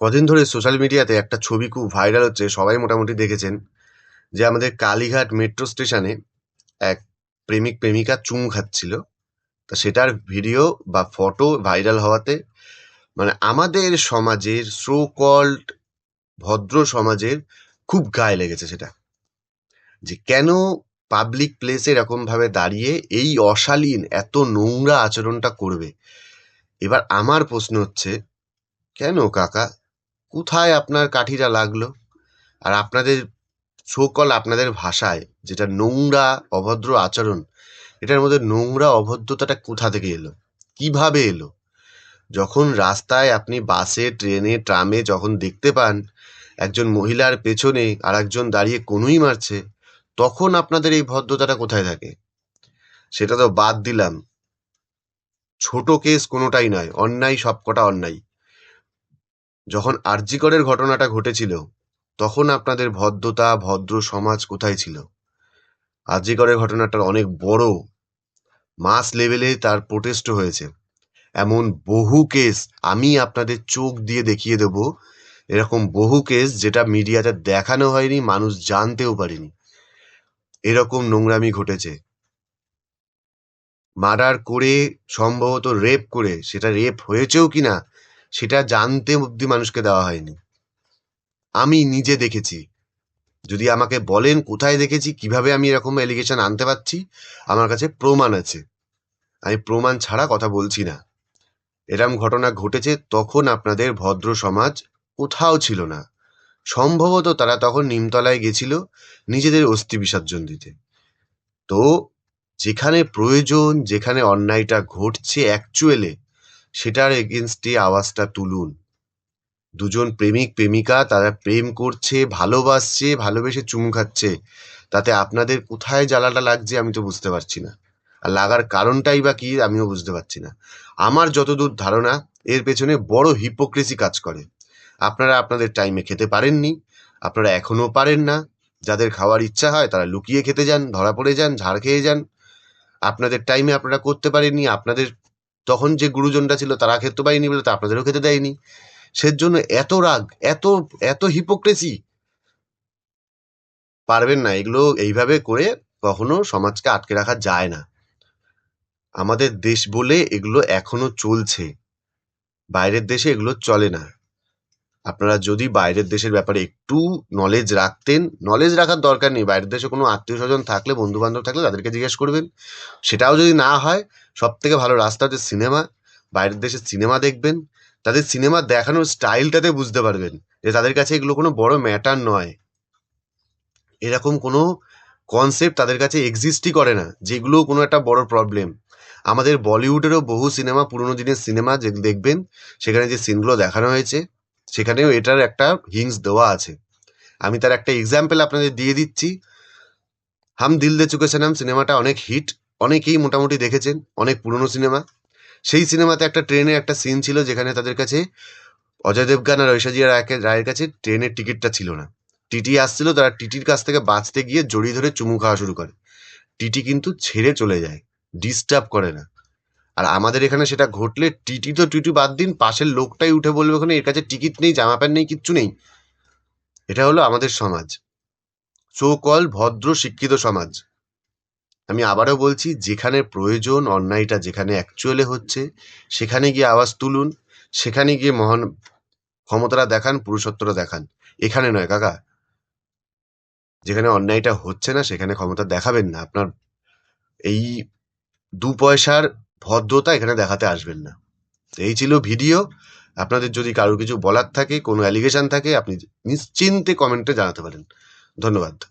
কদিন ধরে সোশ্যাল মিডিয়াতে একটা ছবি খুব ভাইরাল হচ্ছে, সবাই মোটামুটি দেখেছেন, যে আমাদের কালীঘাট মেট্রো স্টেশনে এক প্রেমিক প্রেমিকা চুম খাচ্ছিল। তা সেটার ভিডিও বা ফটো ভাইরাল হওয়াতে মানে আমাদের সমাজের সো কল্ড ভদ্র সমাজের খুব গায়ে লেগেছে সেটা। যে কেন পাবলিক প্লেসে এরকমভাবে দাঁড়িয়ে এই অশালীন, এত নোংরা আচরণটা করবে? এবার আমার প্রশ্ন হচ্ছে, কেন কাকা? কোথায় আপনার কাঠিটা লাগল? আর আপনাদের সকল আপনাদের ভাষায় যেটা নোংরা, অভদ্র আচরণ, এটার মধ্যে নোংরা অভদ্রতাটা কোথা থেকে এলো? কীভাবে এলো? যখন রাস্তায় আপনি বাসে, ট্রেনে, ট্রামে যখন দেখতে পান একজন মহিলার পেছনে আর একজন দাঁড়িয়ে কনুই মারছে, তখন আপনাদের এই ভদ্রতাটা কোথায় থাকে? সেটা তো বাদ দিলাম। ছোট কেস কোনোটাই নয়, অন্যায় সবকটা অন্যায়। যখন আরজিকরের ঘটনাটা ঘটেছিল, তখন আপনাদের ভদ্রতা, ভদ্র সমাজ কোথায় ছিল? আরজিকরের ঘটনাটা অনেক বড় মাস লেভেলে তার প্রোটেস্ট হয়েছে। এমন বহু কেস আমি আপনাদের চোখ দিয়ে দেখিয়ে দেব। এরকম বহু কেস যেটা মিডিয়াতে দেখানো হয়নি, মানুষ জানতেও পারেনি। এরকম নোংরামি ঘটেছে। মার্ডার করে, সম্ভবত রেপ করে, সেটা রেপ হয়েছেও কিনা সেটা জানতে অব্দি মানুষকে দেওয়া হয়নি। আমি নিজে দেখেছি। যদি আমাকে বলেন কোথায় দেখেছি, কীভাবে আমি এরকম এলিগেশন আনতে পারছি, আমার কাছে প্রমাণ আছে। আমি প্রমাণ ছাড়া কথা বলছি না। এরম ঘটনা ঘটেছে তখন আপনাদের ভদ্র সমাজ কোথাও ছিল না। সম্ভবত তারা তখন নিমতলায় গেছিল নিজেদের অস্থি বিসর্জন দিতে। তো, যেখানে প্রয়োজন, যেখানে অন্যায়টা ঘটছে অ্যাকচুয়ালে সেটার এগেনস্টে আওয়াজটা তুলুন। দুজন প্রেমিক, প্রেমিকা, তারা প্রেম করছে, ভালোবাসছে, ভালোবেসে চুমু খাচ্ছে। তাতে আপনাদের কোথায় জ্বালাটা লাগছে আমি তো বুঝতে পারছি না। আর লাগার কারণটাই বা কি আমিও বুঝতে পারছি না। আমার যতদূর ধারণা, এর পেছনে বড় হিপোক্রেসি কাজ করে। আপনারা আপনাদের টাইমে খেতে পারেননি, আপনারা এখনও পারেন না। যাদের খাওয়ার ইচ্ছা হয়, তারা লুকিয়ে খেতে যান, ধরা পড়ে যান, ঝাড় খেয়ে যান। আপনাদের টাইমে আপনারা করতে পারেননি, আপনাদের তখন যে গুরুজনরা ছিল তারা খেতে পারিনি বলে তা আপনাদেরও খেতে দেয়নি। সেজন্য এত রাগ, এত এত হিপোক্রেসি পারবেন না, এগুলো এইভাবে করে কখনো সমাজকে আটকে রাখা যায় না। আমাদের দেশ বলে এগুলো এখনও চলছে। বাইরের দেশে এগুলো চলে না। আপনারা যদি বাইরের দেশের ব্যাপারে একটু নলেজ রাখতেন নলেজ রাখার দরকার নেই। বাইরের দেশে কোনো আত্মীয় স্বজন থাকলে বন্ধু বান্ধব থাকলে তাদেরকে জিজ্ঞেস করবেন। সেটাও যদি না হয় সব থেকে ভালো রাস্তা হচ্ছে সিনেমা। বাইরের দেশের সিনেমা দেখবেন। তাদের সিনেমা দেখানোর স্টাইলটাতে বুঝতে পারবেন যে তাদের কাছে এগুলো কোনো বড় ম্যাটার নয়। এরকম কোনো কনসেপ্ট তাদের কাছে এক্সিস্টই করে না, যেগুলো কোনো একটা বড় প্রবলেম আমাদের বলিউডেরও বহু সিনেমা, পুরোনো দিনের সিনেমা যে দেখবেন, সেখানে যে সিনগুলো দেখানো হয়েছে সেখানেও এটার একটা হিংস দেওয়া আছে। আমি তার একটা এক্সাম্পল আপনাদের দিয়ে দিচ্ছি। হাম দিল দে চুকে সেনাম সিনেমাটা অনেক হিট অনেকেই মোটামুটি দেখেছেন, অনেক পুরনো সিনেমা। সেই সিনেমাতে একটা ট্রেনে একটা সিন ছিল যেখানে তাদের কাছে অজয় দেবগান আর ঐশ্বরিয়া রায়কে, রায়ের কাছে ট্রেনের টিকিটটা ছিল না। টিটি আসছিল, তারা টিটির কাছ থেকে বাঁচতে গিয়ে জড়িয়ে ধরে চুমু খাওয়া শুরু করে। টিটি কিন্তু ছেড়ে চলে যায় ডিস্টার্ব করে না। আর আমাদের এখানে সেটা ঘটলে টিটি তো টিটি বাদ দিন, পাশের লোকটাই উঠে বলবে ওখানে, এর কাছে টিকিট নেই, জামা প্যান্ট নেই, কিচ্ছু নেই। এটা হলো আমাদের সমাজ। সো কল ভদ্র শিক্ষিত সমাজ। আমি আবারও বলছি, যেখানে প্রয়োজন অন্যায়টা, যেখানে অ্যাকচুয়ালি হচ্ছে, সেখানে গিয়ে আওয়াজ তুলুন, সেখানে গিয়ে মহান ক্ষমতাটা দেখান পুরুষত্বটা দেখান। এখানে নয় কাকা। যেখানে অন্যায়টা হচ্ছে না, সেখানে ক্ষমতা দেখাবেন না। আপনার এই দু পয়সার ভদ্রতা এখানে দেখাতে আসবেন না। এই ছিল ভিডিও। আপনাদের যদি কারোর কিছু বলার থাকে, কোনো অ্যালিগেশন থাকে, আপনি নিশ্চিন্তে কমেন্টে জানাতে পারেন। ধন্যবাদ।